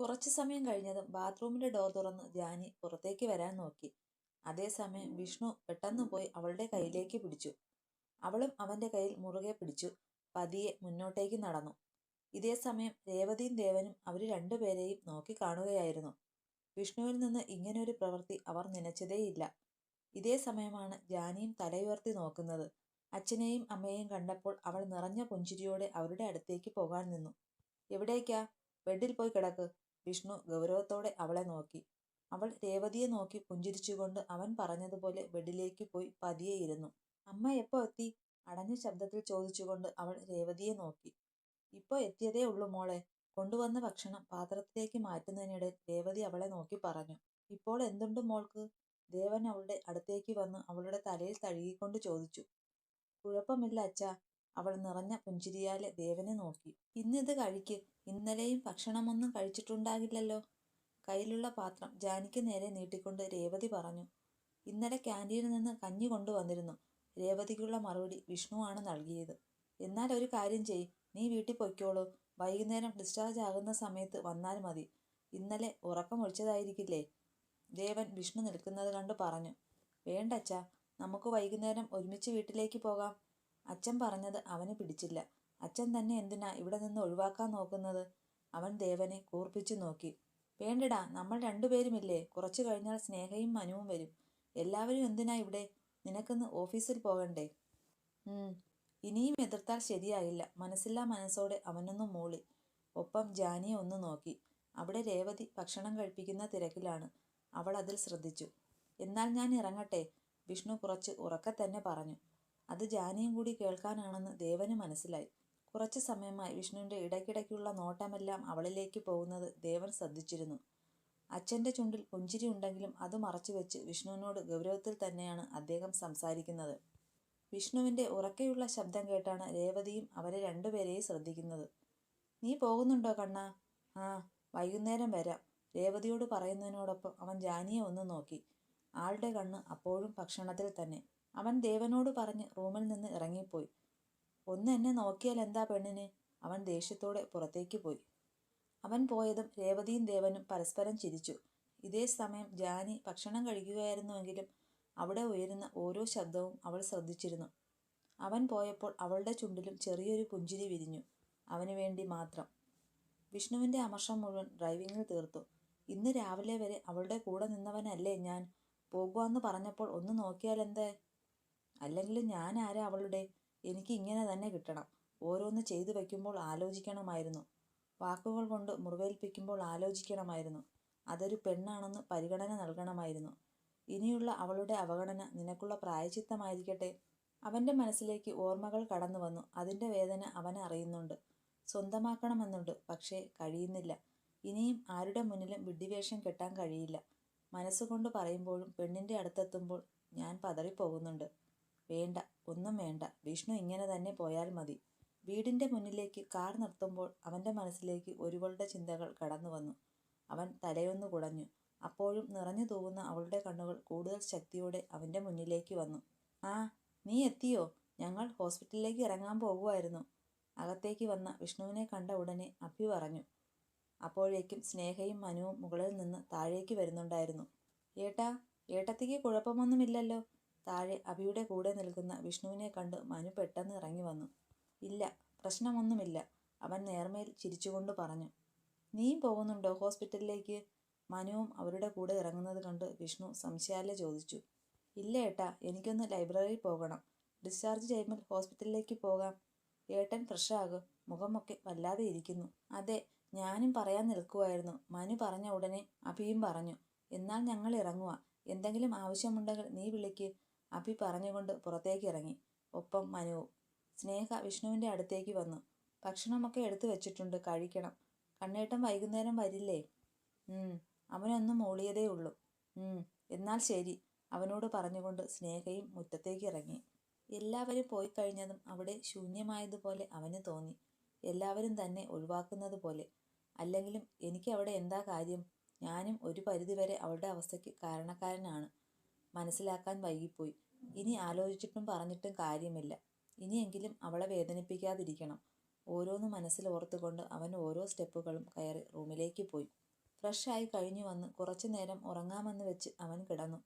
കുറച്ചു സമയം കഴിഞ്ഞതും ബാത്റൂമിന്റെ ഡോർ തുറന്ന് ജാനി പുറത്തേക്ക് വരാൻ നോക്കി. അതേസമയം വിഷ്ണു പെട്ടെന്ന് പോയി അവളുടെ കയ്യിലേക്ക് പിടിച്ചു. അവളും അവന്റെ കയ്യിൽ മുറുകെ പിടിച്ചു. പതിയെ മുന്നോട്ടേക്ക് നടന്നു. ഇതേ സമയം രേവതിയും ദേവനും അവർ രണ്ടുപേരെയും നോക്കി കാണുകയായിരുന്നു. വിഷ്ണുവിൽ നിന്ന് ഇങ്ങനൊരു പ്രവൃത്തി അവർ നനച്ചതേയില്ല. ഇതേ സമയമാണ് ജാനിയും തലയുയർത്തി നോക്കുന്നത്. അച്ഛനെയും അമ്മയെയും കണ്ടപ്പോൾ അവൾ നിറഞ്ഞ പുഞ്ചിരിയോടെ അവരുടെ അടുത്തേക്ക് പോകാൻ നിന്നു. എവിടേക്കാ? ബെഡിൽ പോയി കിടക്ക്. വിഷ്ണു ഗൗരവത്തോടെ അവളെ നോക്കി. അവൾ രേവതിയെ നോക്കി പുഞ്ചിരിച്ചുകൊണ്ട് അവൻ പറഞ്ഞതുപോലെ ബെഡിലേക്ക് പോയി പതിയെ ഇരുന്നു. അമ്മ എപ്പോ എത്തി? അടഞ്ഞ ശബ്ദത്തിൽ ചോദിച്ചുകൊണ്ട് അവൾ രേവതിയെ നോക്കി. ഇപ്പോ എത്തിയതേ ഉള്ളൂ മോളെ. കൊണ്ടുവന്ന ഭക്ഷണം പാത്രത്തിലേക്ക് മാറ്റുന്നതിനിടെ രേവതി അവളെ നോക്കി പറഞ്ഞു. ഇപ്പോൾ എന്തുണ്ട് മോൾക്ക്? ദേവൻ അവളുടെ അടുത്തേക്ക് വന്ന് അവളുടെ തലയിൽ തഴുകിക്കൊണ്ട് ചോദിച്ചു. കുഴപ്പമില്ല അച്ഛാ. അവൾ നിറഞ്ഞ പുഞ്ചിരിയാലെ ദേവനെ നോക്കി. ഇന്നിത് കഴിക്ക്. ഇന്നലെയും ഭക്ഷണമൊന്നും കഴിച്ചിട്ടുണ്ടാകില്ലല്ലോ. കയ്യിലുള്ള പാത്രം ജാനിക്ക് നേരെ നീട്ടിക്കൊണ്ട് രേവതി പറഞ്ഞു. ഇന്നലെ ക്യാന്റീനിൽ നിന്ന് കഞ്ഞി കൊണ്ടുവന്നിരുന്നു. രേവതിക്കുള്ള മറുപടി വിഷ്ണുവാണ് നൽകിയത്. എന്നാൽ ഒരു കാര്യം ചെയ് നീ വീട്ടിൽ പൊയ്ക്കോളൂ. വൈകുന്നേരം ഡിസ്ചാർജ് ആകുന്ന സമയത്ത് വന്നാൽ മതി. ഇന്നലെ ഉറക്കമൊഴിച്ചതായിരിക്കില്ലേ ദേവൻ വിഷ്ണു നിൽക്കുന്നത് കണ്ട് പറഞ്ഞു. വേണ്ട അച്ഛാ നമുക്ക് വൈകുന്നേരം ഒരുമിച്ച് വീട്ടിലേക്ക് പോകാം. അച്ഛൻ പറഞ്ഞത് അവന് പിടിച്ചില്ല. അച്ഛൻ തന്നെ എന്തിനാ ഇവിടെ നിന്ന് ഒഴിവാക്കാൻ നോക്കുന്നത്? അവൻ ദേവനെ കൂർപ്പിച്ചു നോക്കി. വേണ്ടടാ നമ്മൾ രണ്ടുപേരുമില്ലേ? കുറച്ചു കഴിഞ്ഞാൽ സ്നേഹയും മനുവും വരും. എല്ലാവരും എന്തിനാ ഇവിടെ? നിനക്കിന്ന് ഓഫീസിൽ പോകണ്ടേ? ഇനിയും എതിർത്താൽ ശരിയായില്ല. മനസ്സില്ലാ മനസ്സോടെ അവനൊന്നും മൂളി. ഒപ്പം ജാനിയെ ഒന്ന് നോക്കി. അവിടെ രേവതി ഭക്ഷണം കഴിപ്പിക്കുന്ന തിരക്കിലാണ്. അവൾ അതിൽ ശ്രദ്ധിച്ചു. എന്നാൽ ഞാൻ ഇറങ്ങട്ടെ വിഷ്ണു കുറച്ച് ഉറക്കെ തന്നെ പറഞ്ഞു. അത് ജാനിയും കൂടി കേൾക്കാനാണെന്ന് ദേവന് മനസ്സിലായി. കുറച്ചു സമയമായി വിഷ്ണുവിന്റെ ഇടയ്ക്കിടയ്ക്കുള്ള നോട്ടമെല്ലാം അവളിലേക്ക് പോകുന്നത് ദേവൻ ശ്രദ്ധിച്ചിരുന്നു. അച്ഛന്റെ ചുണ്ടിൽ പുഞ്ചിരി ഉണ്ടെങ്കിലും അത് മറച്ചുവെച്ച് വിഷ്ണുവിനോട് ഗൗരവത്തിൽ തന്നെയാണ് അദ്ദേഹം സംസാരിക്കുന്നത്. വിഷ്ണുവിന്റെ ഉറക്കെയുള്ള ശബ്ദം കേട്ടാണ് രേവതിയും അവരെ രണ്ടുപേരെയും ശ്രദ്ധിക്കുന്നത്. നീ പോകുന്നുണ്ടോ കണ്ണ? ആ വൈകുന്നേരം വരാം രേവതിയോട് പറയുന്നതിനോടൊപ്പം അവൻ ജാനിയെ ഒന്ന് നോക്കി. ആളുടെ കണ്ണ് അപ്പോഴും ഭക്ഷണത്തിൽ തന്നെ. അവൻ ദേവനോട് പറഞ്ഞ് റൂമിൽ നിന്ന് ഇറങ്ങിപ്പോയി. ഒന്ന് എന്നെ നോക്കിയാൽ എന്താ പെണ്ണിന്? അവൻ ദേഷ്യത്തോടെ പുറത്തേക്ക് പോയി. അവൻ പോയതും രേവതിയും ദേവനും പരസ്പരം ചിരിച്ചു. ഇതേ സമയം ജാനി ഭക്ഷണം കഴിക്കുകയായിരുന്നുവെങ്കിലും അവിടെ ഉയരുന്ന ഓരോ ശബ്ദവും അവൾ ശ്രദ്ധിച്ചിരുന്നു. അവൻ പോയപ്പോൾ അവളുടെ ചുണ്ടിലും ചെറിയൊരു പുഞ്ചിരി വിരിഞ്ഞു. അവന് വേണ്ടി മാത്രം. വിഷ്ണുവിന്റെ അമർഷം മുഴുവൻ ഡ്രൈവിങ്ങിൽ തീർത്തു. ഇന്ന് രാവിലെ വരെ അവളുടെ കൂടെ നിന്നവനല്ലേ ഞാൻ? പോകുവാന്ന് പറഞ്ഞപ്പോൾ ഒന്ന് നോക്കിയാൽ എന്തേ അല്ലെങ്കിലും ഞാൻ ആരാ അവളുടെ? എനിക്ക് ഇങ്ങനെ തന്നെ കിട്ടണം. ഓരോന്ന് ചെയ്തു വയ്ക്കുമ്പോൾ ആലോചിക്കണമായിരുന്നു. വാക്കുകൾ കൊണ്ട് മുറിവേൽപ്പിക്കുമ്പോൾ ആലോചിക്കണമായിരുന്നു. അതൊരു പെണ്ണാണെന്ന് പരിഗണന നൽകണമായിരുന്നു. ഇനിയുള്ള അവളുടെ അവഗണന നിനക്കുള്ള പ്രായച്ചിത്തമായിരിക്കട്ടെ. അവന്റെ മനസ്സിലേക്ക് ഓർമ്മകൾ കടന്നു വന്നു. അതിന്റെ വേദന അവൻ അറിയുന്നുണ്ട്. സ്വന്തമാക്കണമെന്നുണ്ട്. പക്ഷേ കഴിയുന്നില്ല. ഇനിയും ആരുടെ മുന്നിലും വിഡ്ഢിവേഷം കെട്ടാൻ കഴിയില്ല. മനസ്സുകൊണ്ട് പറയുമ്പോഴും പെണ്ണിന്റെ അടുത്തെത്തുമ്പോൾ ഞാൻ പതറിപ്പോകുന്നുണ്ട്. വേണ്ട ഒന്നും വേണ്ട. വിഷ്ണു ഇങ്ങനെ തന്നെ പോയാൽ മതി. വീടിന്റെ മുന്നിലേക്ക് കാർ നിർത്തുമ്പോൾ അവന്റെ മനസ്സിലേക്ക് ഒരുവളുടെ ചിന്തകൾ കടന്നു വന്നു. അവൻ തലയൊന്നു കുടഞ്ഞു. അപ്പോഴും നിറഞ്ഞു തൂവുന്ന അവളുടെ കണ്ണുകൾ കൂടുതൽ ശക്തിയോടെ അവന്റെ മുന്നിലേക്ക് വന്നു. ആ നീ എത്തിയോ? ഞങ്ങൾ ഹോസ്പിറ്റലിലേക്ക് ഇറങ്ങാൻ പോകുമായിരുന്നു അകത്തേക്ക് വന്ന വിഷ്ണുവിനെ കണ്ട ഉടനെ അഭി പറഞ്ഞു. അപ്പോഴേക്കും സ്നേഹയും മനുവും മുകളിൽ നിന്ന് താഴേക്ക് വരുന്നുണ്ടായിരുന്നു. ഏട്ടാ ഏട്ടത്തിക്ക് കുഴപ്പമൊന്നുമില്ലല്ലോ. താഴെ അഭിയുടെ കൂടെ നിൽക്കുന്ന വിഷ്ണുവിനെ കണ്ട് മനു പെട്ടെന്ന് ഇറങ്ങി വന്നു. ഇല്ല പ്രശ്നമൊന്നുമില്ല അവൻ നേർമേൽ ചിരിച്ചുകൊണ്ട് പറഞ്ഞു. നീയും പോകുന്നുണ്ടോ ഹോസ്പിറ്റലിലേക്ക്? മനുവും അവരുടെ കൂടെ ഇറങ്ങുന്നത് കണ്ട് വിഷ്ണു സംശയാലെ ചോദിച്ചു. ഇല്ല ഏട്ടാ എനിക്കൊന്ന് ലൈബ്രറിയിൽ പോകണം. ഡിസ്ചാർജ് ചെയ്യുമ്പോൾ ഹോസ്പിറ്റലിലേക്ക് പോകാം. ഏട്ടൻ ഫ്രഷാകും മുഖമൊക്കെ വല്ലാതെ ഇരിക്കുന്നു. അതെ ഞാനും പറയാൻ നിൽക്കുമായിരുന്നു മനു പറഞ്ഞ ഉടനെ അഭിയും പറഞ്ഞു. എന്നാൽ ഞങ്ങൾ ഇറങ്ങുക എന്തെങ്കിലും ആവശ്യമുണ്ടെങ്കിൽ നീ വിളിക്ക്. അഭി പറഞ്ഞുകൊണ്ട് പുറത്തേക്ക് ഇറങ്ങി. ഒപ്പം മനുവും. സ്നേഹ വിഷ്ണുവിന്റെ അടുത്തേക്ക് വന്നു. ഭക്ഷണമൊക്കെ എടുത്തു വെച്ചിട്ടുണ്ട്. കഴിക്കണം. കണ്ണേട്ടൻ വൈകുന്നേരം വരില്ലേ? അവനൊന്നും മൂളിയതേ ഉള്ളൂ. എന്നാൽ ശരി. അവനോട് പറഞ്ഞുകൊണ്ട് സ്നേഹയും മുറ്റത്തേക്ക് ഇറങ്ങി. എല്ലാവരും പോയി കഴിഞ്ഞതും അവിടെ ശൂന്യമായതുപോലെ അവന് തോന്നി. എല്ലാവരും തന്നെ ഒഴിവാക്കുന്നത് പോലെ. അല്ലെങ്കിലും എനിക്ക് അവിടെ എന്താ കാര്യം? ഞാനും ഒരു പരിധിവരെ അവളുടെ അവസ്ഥയ്ക്ക് കാരണക്കാരനാണ്. മനസ്സിലാക്കാൻ വൈകിപ്പോയി. ഇനി ആലോചിച്ചിട്ടും പറഞ്ഞിട്ടും കാര്യമില്ല. ഇനിയെങ്കിലും അവളെ വേദനിപ്പിക്കാതിരിക്കണം. ഓരോന്ന് മനസ്സിൽ ഓർത്തുകൊണ്ട് അവൻ ഓരോ സ്റ്റെപ്പുകളും കയറി റൂമിലേക്ക് പോയി. ഫ്രഷ് ആയി കഴിഞ്ഞു വന്ന് കുറച്ചു നേരം ഉറങ്ങാമെന്ന് വെച്ച് അവൻ കിടന്നു.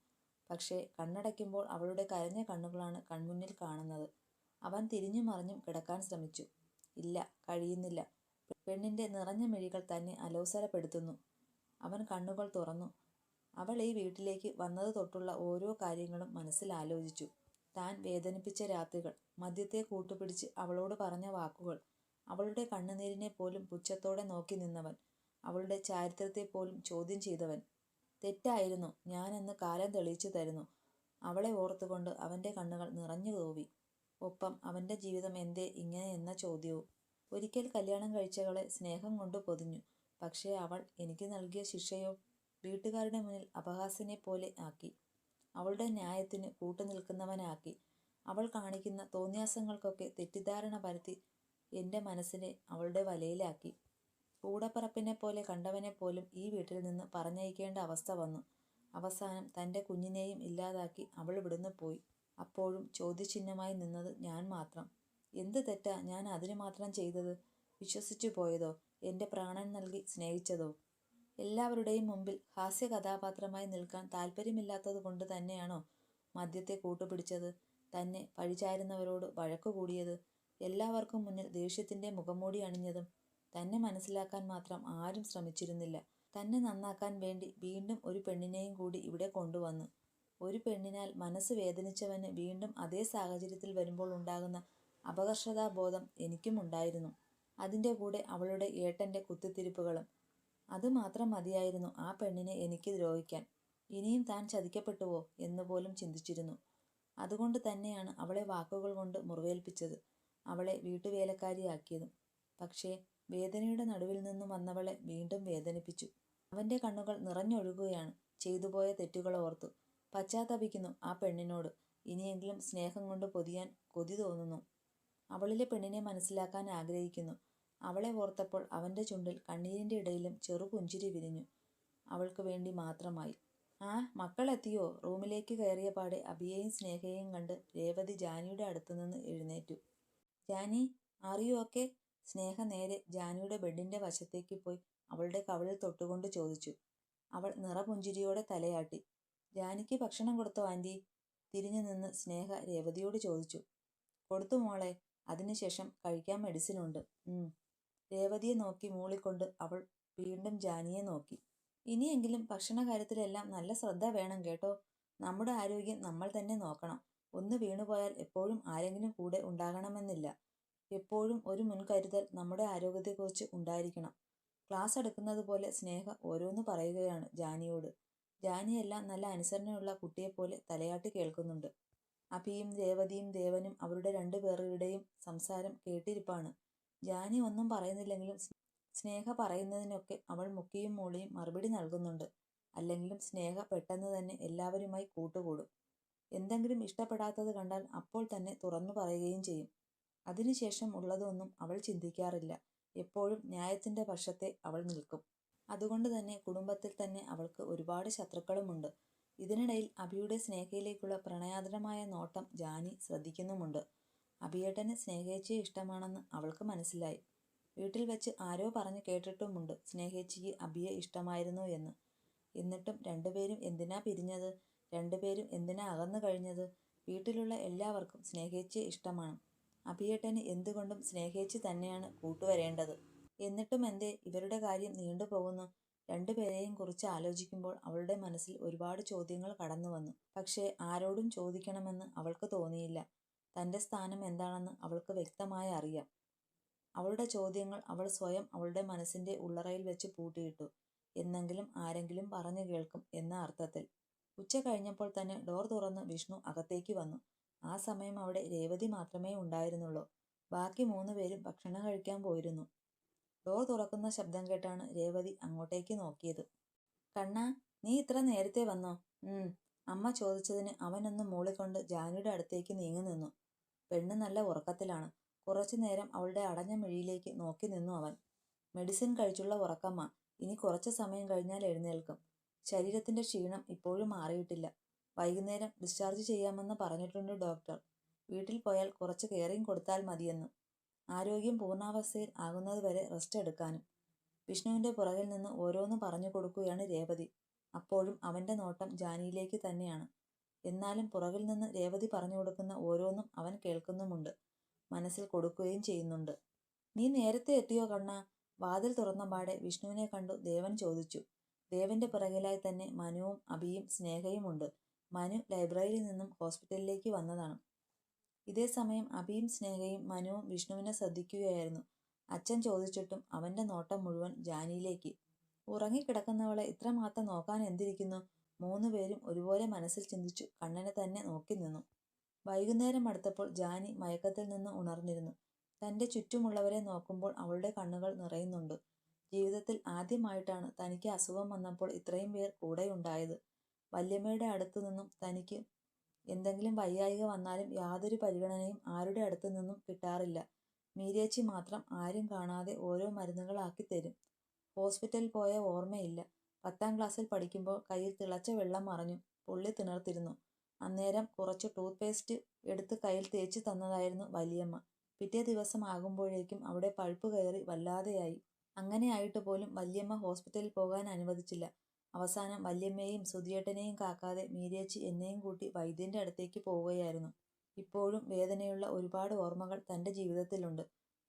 പക്ഷേ കണ്ണടയ്ക്കുമ്പോൾ അവളുടെ കരഞ്ഞ കണ്ണുകളാണ് കൺമുന്നിൽ കാണുന്നത്. അവൻ തിരിഞ്ഞു മറിഞ്ഞും കിടക്കാൻ ശ്രമിച്ചു. ഇല്ല കഴിയുന്നില്ല. പെണ്ണിന്റെ നിറഞ്ഞ മിഴികൾ തന്നെ അലോസരപ്പെടുത്തുന്നു. അവൻ കണ്ണുകൾ തുറന്നു. അവൾ ഈ വീട്ടിലേക്ക് വന്നത് തൊട്ടുള്ള ഓരോ കാര്യങ്ങളും മനസ്സിൽ ആലോചിച്ചു താൻ വേദനിപ്പിച്ച രാത്രികൾ മദ്യത്തെ കൂട്ടുപിടിച്ച് അവളോട് പറഞ്ഞ വാക്കുകൾ അവളുടെ കണ്ണുനീരിനെ പോലും പുച്ഛത്തോടെ നോക്കി നിന്നവൻ അവളുടെ ചാരിത്രത്തെ പോലും ചോദ്യം ചെയ്തവൻ. തെറ്റായിരുന്നു ഞാനെന്ന് കാലം തെളിയിച്ചു തരുന്നു. അവളെ ഓർത്തുകൊണ്ട് അവന്റെ കണ്ണുകൾ നിറഞ്ഞു തോവി. ഒപ്പം അവന്റെ ജീവിതം എന്തേ ഇങ്ങനെ എന്ന ചോദ്യവും. ഒരിക്കൽ കല്യാണം കഴിച്ചവളെ സ്നേഹം കൊണ്ട് പൊതിഞ്ഞു. പക്ഷേ അവൾ എനിക്ക് നൽകിയ ശിക്ഷയോ വീട്ടുകാരുടെ മുന്നിൽ അപഹാസ്യനെ പോലെ ആക്കി. അവളുടെ ന്യായത്തിന് കൂട്ടുനിൽക്കുന്നവനാക്കി അവൾ കാണിക്കുന്ന തോന്നിയാസങ്ങൾക്കൊക്കെ തെറ്റിദ്ധാരണ പരത്തി എന്റെ മനസ്സിനെ അവളുടെ വലയിലാക്കി. കൂടപ്പറപ്പിനെ പോലെ കണ്ടവനെ പോലും ഈ വീട്ടിൽ നിന്ന് പറഞ്ഞയക്കേണ്ട അവസ്ഥ വന്നു. അവസാനം തന്റെ കുഞ്ഞിനെയും ഇല്ലാതാക്കി അവൾ ഇവിടുന്ന് പോയി. അപ്പോഴും ചോദ്യചിഹ്നമായി നിന്നത് ഞാൻ മാത്രം. എന്ത് തെറ്റാ ഞാൻ അതിനു മാത്രം ചെയ്തത്? വിശ്വസിച്ചു പോയതോ? എന്റെ പ്രാണൻ നൽകി സ്നേഹിച്ചതോ? എല്ലാവരുടെയും മുമ്പിൽ ഹാസ്യ കഥാപാത്രമായി നിൽക്കാൻ താല്പര്യമില്ലാത്തത് കൊണ്ട് തന്നെയാണോ മദ്യത്തെ കൂട്ടുപിടിച്ചത്? തന്നെ പഴിചാരുന്നവരോട് വഴക്കു കൂടിയത് എല്ലാവർക്കും മുന്നിൽ ദേഷ്യത്തിന്റെ മുഖംമൂടി അണിഞ്ഞതും തന്നെ മനസ്സിലാക്കാൻ മാത്രം ആരും ശ്രമിച്ചിരുന്നില്ല. തന്നെ നന്നാക്കാൻ വേണ്ടി വീണ്ടും ഒരു പെണ്ണിനെയും കൂടി ഇവിടെ കൊണ്ടുവന്നു. ഒരു പെണ്ണിനാൽ മനസ്സ് വേദനിച്ചവന് വീണ്ടും അതേ സാഹചര്യത്തിൽ വരുമ്പോൾ ഉണ്ടാകുന്ന അപകർഷതാബോധം എനിക്കും ഉണ്ടായിരുന്നു. അതിന്റെ കൂടെ അവളുടെ ഏട്ടന്റെ കുത്തിത്തിരിപ്പുകളും അതുമാത്രം മതിയായിരുന്നു ആ പെണ്ണിനെ എനിക്ക് ദ്രോഹിക്കാൻ. ഇനിയും താൻ ചതിക്കപ്പെട്ടുവോ എന്നുപോലും ചിന്തിച്ചിരുന്നു. അതുകൊണ്ട് തന്നെയാണ് അവളെ വാക്കുകൾ കൊണ്ട് മുറിവേൽപ്പിച്ചത് അവളെ വീട്ടുവേലക്കാരിയാക്കിയതും. പക്ഷേ വേദനയുടെ നടുവിൽ നിന്നും വന്നവളെ വീണ്ടും വേദനിപ്പിച്ചു. അവന്റെ കണ്ണുകൾ നിറഞ്ഞൊഴുകുകയാണ് ചെയ്തുപോയ തെറ്റുകൾ ഓർത്തു. പശ്ചാത്തപിക്കുന്നു ആ പെണ്ണിനോട്. ഇനിയെങ്കിലും സ്നേഹം കൊണ്ട് പൊതിയാൻ കൊതി തോന്നുന്നു. അവളിലെ പെണ്ണിനെ മനസ്സിലാക്കാൻ ആഗ്രഹിക്കുന്നു. അവളെ ഓർത്തപ്പോൾ അവന്റെ ചുണ്ടിൽ കണ്ണീരിന്റെ ഇടയിലും ചെറു പുഞ്ചിരി വിരിഞ്ഞു. അവൾക്ക് വേണ്ടി മാത്രമായി. ആ മക്കളെത്തിയോ? റൂമിലേക്ക് കയറിയ പാടെ അഭിയെയും സ്നേഹയെയും കണ്ട് രേവതി ജാനിയുടെ അടുത്തുനിന്ന് എഴുന്നേറ്റു. ജാനി അറിയൂ ഒക്കെ? സ്നേഹ നേരെ ജാനിയുടെ ബെഡിന്റെ വശത്തേക്ക് പോയി അവളുടെ കവളിൽ തൊട്ടുകൊണ്ട് ചോദിച്ചു. അവൾ നിറപുഞ്ചിരിയോടെ തലയാട്ടി. ജാനിക്ക് ഭക്ഷണം കൊടുത്തോ ആന്റി തിരിഞ്ഞു നിന്ന് സ്നേഹ രേവതിയോട് ചോദിച്ചു. കൊടുത്തു മോളെ അതിനുശേഷം കഴിക്കാൻ ഉം. രേവതിയെ നോക്കി മൂളിക്കൊണ്ട് അവൾ വീണ്ടും ജാനിയെ നോക്കി. ഇനിയെങ്കിലും ഭക്ഷണ കാര്യത്തിലെല്ലാം നല്ല ശ്രദ്ധ വേണം കേട്ടോ. നമ്മുടെ ആരോഗ്യം നമ്മൾ തന്നെ നോക്കണം. ഒന്ന് വീണുപോയാൽ എപ്പോഴും ആരെങ്കിലും കൂടെ ഉണ്ടാകണമെന്നില്ല. എപ്പോഴും ഒരു മുൻകരുതൽ നമ്മുടെ ആരോഗ്യത്തെക്കുറിച്ച് ഉണ്ടായിരിക്കണം. ക്ലാസ് എടുക്കുന്നത് പോലെ സ്നേഹ ഓരോന്ന് പറയുകയാണ് ജാനിയോട്. ജാനിയെല്ലാം നല്ല അനുസരണയുള്ള കുട്ടിയെപ്പോലെ തലയാട്ടി കേൾക്കുന്നുണ്ട്. അഭിയും രേവതിയും ദേവനും അവരുടെ രണ്ടുപേരുടെയും സംസാരം കേട്ടിരിപ്പാണ്. ജാനി ഒന്നും പറയുന്നില്ലെങ്കിലും സ്നേഹ പറയുന്നതിനൊക്കെ അവൾ മുക്കിയും മൂളിയും മറുപടി നൽകുന്നുണ്ട്. അല്ലെങ്കിലും സ്നേഹ പെട്ടെന്ന് തന്നെ എല്ലാവരുമായി കൂട്ടുകൂടും. എന്തെങ്കിലും ഇഷ്ടപ്പെടാത്തത് കണ്ടാൽ അപ്പോൾ തന്നെ തുറന്നു പറയുകയും ചെയ്യും. അതിനുശേഷം ഉള്ളതൊന്നും അവൾ ചിന്തിക്കാറില്ല. എപ്പോഴും ന്യായത്തിന്റെ പക്ഷത്തെ അവൾ നിൽക്കും. അതുകൊണ്ട് തന്നെ കുടുംബത്തിൽ തന്നെ അവൾക്ക് ഒരുപാട് ശത്രുക്കളുമുണ്ട്. ഇതിനിടയിൽ അഭിയുടെ സ്നേഹയിലേക്കുള്ള പ്രണയാതരമായ നോട്ടം ജാനി ശ്രദ്ധിക്കുന്നുമുണ്ട്. അഭിയേട്ടന് സ്നേഹേച്ചിയെ ഇഷ്ടമാണെന്ന് അവൾക്ക് മനസ്സിലായി. വീട്ടിൽ വെച്ച് ആരോ പറഞ്ഞു കേട്ടിട്ടുമുണ്ട് സ്നേഹേച്ചിക്ക് അഭിയെ ഇഷ്ടമായിരുന്നു എന്ന്. എന്നിട്ടും രണ്ടുപേരും എന്തിനാ പിരിഞ്ഞത്? രണ്ടുപേരും എന്തിനാ അകന്നു കഴിഞ്ഞത്? വീട്ടിലുള്ള എല്ലാവർക്കും സ്നേഹേച്ചിയെ ഇഷ്ടമാണ്. അഭിയേട്ടന് എന്തുകൊണ്ടും സ്നേഹേച്ചി തന്നെയാണ് കൂട്ടുവരേണ്ടത്. എന്നിട്ടും എന്തേ ഇവരുടെ കാര്യം നീണ്ടുപോകുന്നു രണ്ടുപേരെയും കുറിച്ച് ആലോചിക്കുമ്പോൾ അവളുടെ മനസ്സിൽ ഒരുപാട് ചോദ്യങ്ങൾ കടന്നു വന്നു പക്ഷേ ആരോടും ചോദിക്കണമെന്ന് അവൾക്ക് തോന്നിയില്ല. തന്റെ സ്ഥാനം എന്താണെന്ന് അവൾക്ക് വ്യക്തമായി അറിയാം. അവളുടെ ചോദ്യങ്ങൾ അവൾ സ്വയം അവളുടെ മനസ്സിന്റെ ഉള്ളറയിൽ വെച്ച് പൂട്ടിയിട്ടു. എന്നെങ്കിലും ആരെങ്കിലും പറഞ്ഞു കേൾക്കും എന്ന അർത്ഥത്തിൽ. ഉച്ച കഴിഞ്ഞപ്പോൾ തന്നെ ഡോർ തുറന്ന് വിഷ്ണു അകത്തേക്ക് വന്നു. ആ സമയം അവിടെ രേവതി മാത്രമേ ഉണ്ടായിരുന്നുള്ളൂ. ബാക്കി മൂന്ന് പേരും ഭക്ഷണം കഴിക്കാൻ പോയിരുന്നു. ഡോർ തുറക്കുന്ന ശബ്ദം കേട്ടാണ് രേവതി അങ്ങോട്ടേക്ക് നോക്കിയത്. കണ്ണാ നീ ഇത്ര നേരത്തെ വന്നോ? അമ്മ ചോദിച്ചതിന് അവനൊന്ന് മൂളിക്കൊണ്ട് ജാനിയുടെ അടുത്തേക്ക് നീങ്ങി നിന്നു. പെണ്ണ് നല്ല ഉറക്കത്തിലാണ്. കുറച്ചു നേരം അവളുടെ അടഞ്ഞ മിഴിയിലേക്ക് നോക്കി നിന്നു അവൻ. മെഡിസിൻ കഴിച്ചുള്ള ഉറക്കമ്മ ഇനി കുറച്ച് സമയം കഴിഞ്ഞാൽ എഴുന്നേൽക്കും. ശരീരത്തിന്റെ ക്ഷീണം ഇപ്പോഴും മാറിയിട്ടില്ല. വൈകുന്നേരം ഡിസ്ചാർജ് ചെയ്യാമെന്ന് പറഞ്ഞിട്ടുണ്ട് ഡോക്ടർ വീട്ടിൽ പോയാൽ കുറച്ച് കെയറിങ് കൊടുത്താൽ മതിയെന്ന്. ആരോഗ്യം പൂർണാവസ്ഥയിൽ ആകുന്നതുവരെ റെസ്റ്റ് എടുക്കാനും. വിഷ്ണുവിന്റെ പുറകിൽ നിന്ന് ഓരോന്ന് പറഞ്ഞു കൊടുക്കുകയാണ് രേവതി. അപ്പോഴും അവന്റെ നോട്ടം ജാനിയിലേക്ക് തന്നെയാണ്. എന്നാലും പുറകിൽ നിന്ന് രേവതി പറഞ്ഞു കൊടുക്കുന്ന ഓരോന്നും അവൻ കേൾക്കുന്നുമുണ്ട്. മനസ്സിൽ കൊടുക്കുകയും ചെയ്യുന്നുണ്ട്. നീ നേരത്തെ എത്തിയോ കണ്ണ? വാതിൽ തുറന്ന പാടെ വിഷ്ണുവിനെ കണ്ടു ദേവൻ ചോദിച്ചു. ദേവന്റെ പിറകിലായി തന്നെ മനുവും അഭിയും സ്നേഹയുമുണ്ട്. മനു ലൈബ്രറിയിൽ നിന്നും ഹോസ്പിറ്റലിലേക്ക് വന്നതാണ്. ഇതേ സമയം അബിയും സ്നേഹയും മനുവും വിഷ്ണുവിനെ ശ്രദ്ധിക്കുകയായിരുന്നു. അച്ഛൻ ചോദിച്ചിട്ടും അവന്റെ നോട്ടം മുഴുവൻ ജാനിയിലേക്ക്. ഉറങ്ങിക്കിടക്കുന്നവളെ ഇത്രമാത്രം നോക്കാൻ എന്തിരിക്കുന്നു? മൂന്നുപേരും ഒരുപോലെ മനസ്സിൽ ചിന്തിച്ചു കണ്ണനെ തന്നെ നോക്കി നിന്നു. വൈകുന്നേരം അടുത്തപ്പോൾ ജാനി മയക്കത്തിൽ നിന്ന് ഉണർന്നിരുന്നു. തന്റെ ചുറ്റുമുള്ളവരെ നോക്കുമ്പോൾ അവളുടെ കണ്ണുകൾ നിറയുന്നുണ്ട്. ജീവിതത്തിൽ ആദ്യമായിട്ടാണ് തനിക്ക് അസുഖം വന്നപ്പോൾ ഇത്രയും പേർ കൂടെയുണ്ടായത്. വല്യമ്മയുടെ അടുത്തു നിന്നും തനിക്ക് എന്തെങ്കിലും വയ്യായിക വന്നാലും യാതൊരു പരിഗണനയും ആരുടെ അടുത്തു നിന്നും കിട്ടാറില്ല. മീരേച്ചി മാത്രം ആരും കാണാതെ ഓരോ മരുന്നുകളാക്കി തരും. ഹോസ്പിറ്റലിൽ പോയ ഓർമ്മയില്ല. പത്താം ക്ലാസ്സിൽ പഠിക്കുമ്പോൾ കയ്യിൽ തിളച്ച വെള്ളം മറിഞ്ഞു പുള്ളി തിണർത്തിരുന്നു. അന്നേരം കുറച്ച് ടൂത്ത് പേസ്റ്റ് എടുത്ത് കയ്യിൽ തേച്ച് തന്നതായിരുന്നു വലിയമ്മ. പിറ്റേ ദിവസം ആകുമ്പോഴേക്കും അവിടെ പഴുപ്പ് കയറി വല്ലാതെയായി. അങ്ങനെ ആയിട്ട് പോലും വല്യമ്മ ഹോസ്പിറ്റലിൽ പോകാൻ അനുവദിച്ചില്ല. അവസാനം വല്യമ്മയെയും സുധിയേട്ടനെയും കാക്കാതെ മീരേച്ചി എന്നെയും കൂട്ടി വൈദ്യന്റെ അടുത്തേക്ക് പോവുകയായിരുന്നു. ഇപ്പോഴും വേദനയുള്ള ഒരുപാട് ഓർമ്മകൾ തന്റെ ജീവിതത്തിലുണ്ട്.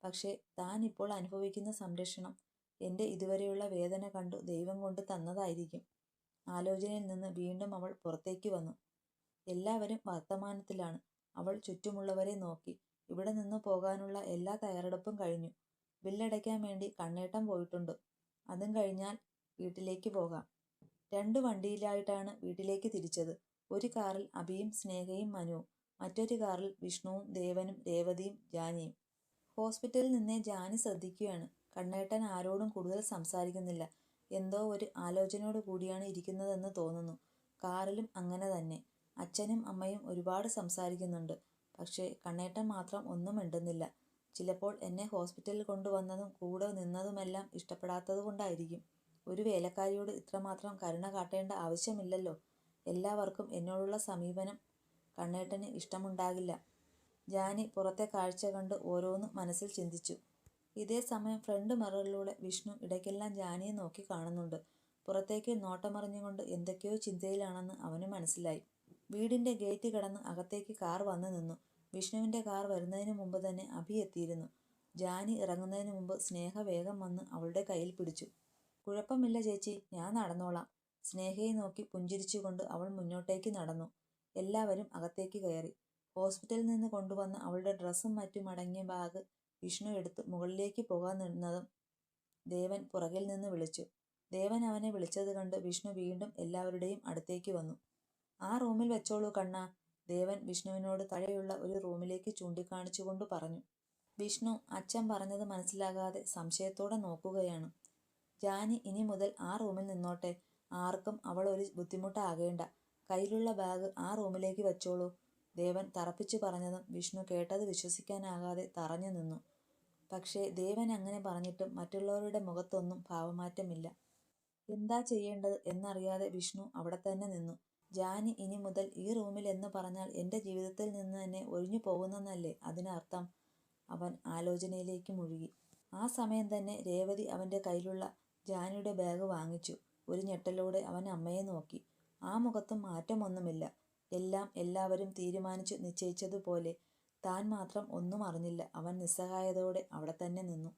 പക്ഷേ താൻ ഇപ്പോൾ അനുഭവിക്കുന്ന സംരക്ഷണം എന്റെ ഇതുവരെയുള്ള വേദന കണ്ടു ദൈവം കൊണ്ട് തന്നതായിരിക്കും. ആലോചനയിൽ നിന്ന് വീണ്ടും അവൾ പുറത്തേക്ക് വന്നു. എല്ലാവരും വർത്തമാനത്തിലാണ്. അവൾ ചുറ്റുമുള്ളവരെ നോക്കി. ഇവിടെ നിന്ന് പോകാനുള്ള എല്ലാ തയ്യാറെടുപ്പും കഴിഞ്ഞു. ബില്ലടയ്ക്കാൻ വേണ്ടി കണ്ണേട്ടം പോയിട്ടുണ്ട്. അതും കഴിഞ്ഞാൽ വീട്ടിലേക്ക് പോകാം. രണ്ട് വണ്ടിയിലായിട്ടാണ് വീട്ടിലേക്ക് തിരിച്ചത്. ഒരു കാറിൽ അഭിയും സ്നേഹയും മനുവും. മറ്റൊരു കാറിൽ വിഷ്ണുവും ദേവനും രേവതിയും ജാനിയും. ഹോസ്പിറ്റലിൽ നിന്നേ ജാനി ശ്രദ്ധിക്കുകയാണ്. കണ്ണേട്ടൻ ആരോടും കൂടുതൽ സംസാരിക്കുന്നില്ല. എന്തോ ഒരു ആലോചനയോട് കൂടിയാണ് ഇരിക്കുന്നതെന്ന് തോന്നുന്നു. കാറിലും അങ്ങനെ തന്നെ. അച്ഛനും അമ്മയും ഒരുപാട് സംസാരിക്കുന്നുണ്ട്. പക്ഷേ കണ്ണേട്ടൻ മാത്രം ഒന്നും മിണ്ടുന്നില്ല. ചിലപ്പോൾ എന്നെ ഹോസ്പിറ്റലിൽ കൊണ്ടുവന്നതും കൂടെ നിന്നതുമെല്ലാം ഇഷ്ടപ്പെടാത്തതുകൊണ്ടായിരിക്കും. ഒരു വേലക്കാരിയോട് ഇത്രമാത്രം കരുണ കാട്ടേണ്ട ആവശ്യമില്ലല്ലോ. എല്ലാവർക്കും എന്നോടുള്ള സമീപനം കണ്ണേട്ടന് ഇഷ്ടമുണ്ടാകില്ല. ജാനി പുറത്തെ കാഴ്ച കണ്ട് ഓരോന്നും മനസ്സിൽ ചിന്തിച്ചു. ഇതേ സമയം ഫ്രണ്ട് മിററിലൂടെ വിഷ്ണു ഇടയ്ക്കെല്ലാം ജാനിയെ നോക്കി കാണുന്നുണ്ട്. പുറത്തേക്ക് നോട്ടമറിഞ്ഞുകൊണ്ട് എന്തൊക്കെയോ ചിന്തയിലാണെന്ന് അവന് മനസ്സിലായി. വീടിന്റെ ഗേറ്റ് കടന്ന് അകത്തേക്ക് കാർ വന്നു നിന്നു. വിഷ്ണുവിന്റെ കാർ വരുന്നതിന് മുമ്പ് തന്നെ അഭി എത്തിയിരുന്നു. ജാനി ഇറങ്ങുന്നതിന് മുമ്പ് സ്നേഹ വേഗം വന്ന് അവളുടെ കയ്യിൽ പിടിച്ചു. കുഴപ്പമില്ല ചേച്ചി ഞാൻ നടന്നോളാം. സ്നേഹയെ നോക്കി പുഞ്ചിരിച്ചുകൊണ്ട് അവൾ മുന്നോട്ടേക്ക് നടന്നു. എല്ലാവരും അകത്തേക്ക് കയറി. ഹോസ്പിറ്റലിൽ നിന്ന് കൊണ്ടുവന്ന അവളുടെ ഡ്രസ്സും മറ്റും അടങ്ങിയ ബാഗ് വിഷ്ണു എടുത്ത് മുകളിലേക്ക് പോകാൻ നിന്നതും ദേവൻ പുറകിൽ നിന്ന് വിളിച്ചു. ദേവൻ അവനെ വിളിച്ചത് കണ്ട് വിഷ്ണു വീണ്ടും എല്ലാവരുടെയും അടുത്തേക്ക് വന്നു. ആ റൂമിൽ വെച്ചോളൂ കണ്ണ ദേവൻ വിഷ്ണുവിനോട് താഴെയുള്ള ഒരു റൂമിലേക്ക് ചൂണ്ടിക്കാണിച്ചുകൊണ്ട് പറഞ്ഞു. വിഷ്ണു അച്ഛൻ പറഞ്ഞത് മനസ്സിലാകാതെ സംശയത്തോടെ നോക്കുകയാണ്. ജാനി ഇനി മുതൽ ആ റൂമിൽ നിന്നോട്ടെ. ആർക്കും അവൾ ഒരു ബുദ്ധിമുട്ടാകേണ്ട. കയ്യിലുള്ള ബാഗ് ആ റൂമിലേക്ക് വെച്ചോളൂ. ദേവൻ തറപ്പിച്ചു പറഞ്ഞതും വിഷ്ണു കേട്ടത് വിശ്വസിക്കാനാകാതെ തറഞ്ഞു നിന്നു. പക്ഷേ ദേവൻ അങ്ങനെ പറഞ്ഞിട്ടും മറ്റുള്ളവരുടെ മുഖത്തൊന്നും ഭാവമാറ്റമില്ല. എന്താ ചെയ്യേണ്ടത് എന്നറിയാതെ വിഷ്ണു അവിടെ തന്നെ നിന്നു. ജാനി ഇനി മുതൽ ഈ റൂമിൽ എന്ന് പറഞ്ഞാൽ എന്റെ ജീവിതത്തിൽ നിന്ന് തന്നെ ഒഴിഞ്ഞു പോകുന്നെന്നല്ലേ അതിനർത്ഥം അവൻ ആലോചനയിലേക്ക് മുഴുകി. ആ സമയം തന്നെ രേവതി അവന്റെ കയ്യിലുള്ള ജാനിയുടെ ബാഗ് വാങ്ങിച്ചു. ഒരു ഞെട്ടലോടെ അവൻ അമ്മയെ നോക്കി. ആ മുഖത്തും മാറ്റമൊന്നുമില്ല. എല്ലാം എല്ലാവരും തീരുമാനിച്ചു നിശ്ചയിച്ചതുപോലെ താൻ മാത്രം ഒന്നും അറിഞ്ഞില്ല. അവൻ നിസ്സഹായതയോടെ അവിടെ തന്നെ നിന്നു.